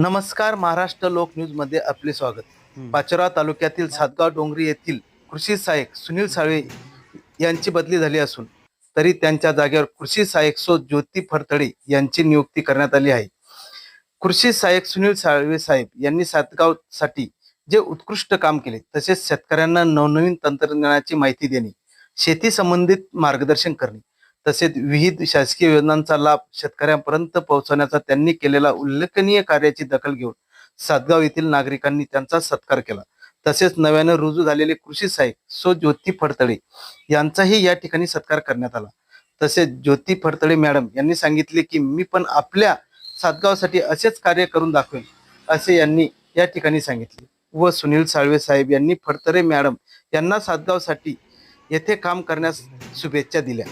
नमस्कार महाराष्ट्र लोक न्यूजमध्ये आपले स्वागत. पाचोरा तालुक्यातील सातगाव डोंगरी येथील कृषी सहाय्यक सुनील साळवे यांची बदली झाली असून तरी त्यांच्या जागेवर कृषी सहाय्यक सो ज्योती फरतडे यांची नियुक्ती करण्यात आली आहे. कृषी सहाय्यक सुनील साळवे साहेब यांनी सातगावसाठी जे उत्कृष्ट काम केले तसेच शेतकऱ्यांना नवनवीन तंत्रज्ञानाची माहिती देणे शेती संबंधित मार्गदर्शन करणे तसेच विविध शासकीय योजनांचा लाभ शेतकऱ्यांपर्यंत पोहोचवण्याचा त्यांनी केलेला उल्लेखनीय कार्याची दखल घेऊन सातगाव येथील नागरिकांनी त्यांचा सत्कार केला. तसेच नव्यानं रुजू झालेले कृषी सहाय्यक सो ज्योती फडतळे यांचाही या ठिकाणी सत्कार करण्यात आला. तसेच ज्योती फडतळे मॅडम यांनी सांगितले की मी पण आपल्या सातगावसाठी असेच कार्य करून दाखवेन असे यांनी या ठिकाणी सांगितले. व सुनील साळवे साहेब यांनी फडतरे मॅडम यांना सातगावसाठी येथे काम करण्यास शुभेच्छा दिल्या.